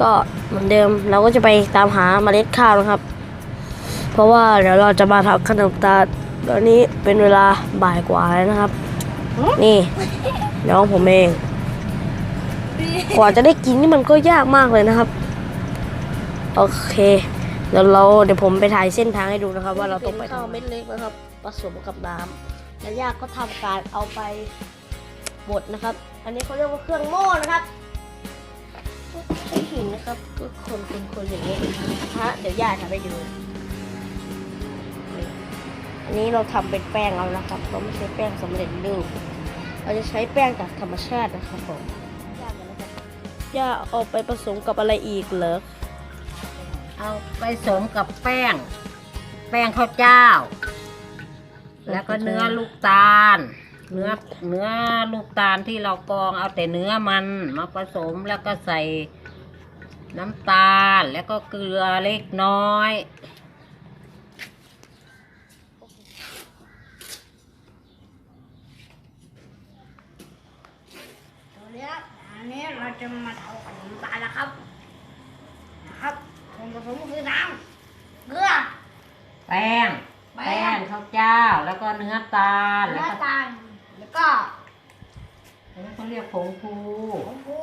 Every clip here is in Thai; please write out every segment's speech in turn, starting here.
ก็เหมือนเดิมเราก็จะไปตามหาเมล็ดข้าวนะครับ เพราะว่าเดี๋ยวเราจะมาทำขนมตาลตอนนี้เป็นเวลาบ่ายกว่าแล้วนะครับ นี่น้องผมเองกว่าจะได้กินนี่มันก็ยากมากเลยนะครับ โอเคเดี๋ยวเราเดี๋ยวผมไปถ่ายเส้นทางให้ดูนะครับ ว่าเราต้องไปข้าวเม็ดเล็กนะครับผสมกับน้ำและยากก็ทำการเอาไปบดนะครับ อันนี้เขาเรียกว่าเครื่องโม่นะครับ นะครับก็คนคนคนอย่างนี้ฮะเดี๋ยวย่าทำให้ดู อันนี้เราทำเป็นแป้งเอานะครับเราไม่ใช้แป้งสำเร็จรูป เราจะใช้แป้งจากธรรมชาตินะครับผมย่ากันนะครับย่าเอาไปผสมกับอะไรอีกเหรอเอาไปผสมกับแป้ง แป้งข้าวเจ้า แล้วก็เนื้อลูกตาล เนื้อเนื้อลูกตาลที่เรากรองเอาแต่เนื้อมันมาผสมแล้วก็ใส่ น้ำตาลแล้วก็เกลือเล็กน้อยตัวเนี้ยอันนี้เราจะมาทำขนมตาลนะครับ นะครับส่วนผสมก็คือน้ำเกลือ แป้ง แป้แป้งงข้าวเจ้า แล้วก็เนื้อตาลแล้วเนื้อก็ตาล แล้วก็แล้วเขาเรียกผงฟูผงฟู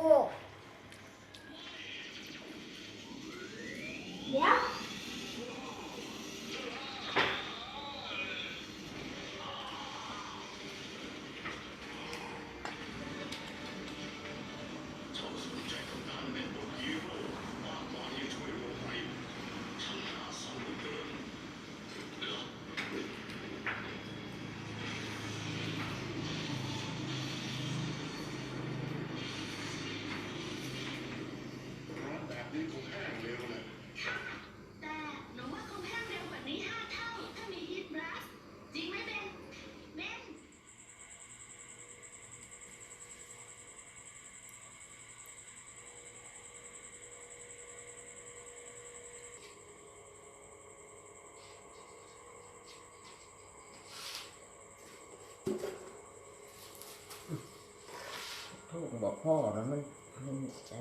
ถูกบอกพ่อแล้วมันมันใจ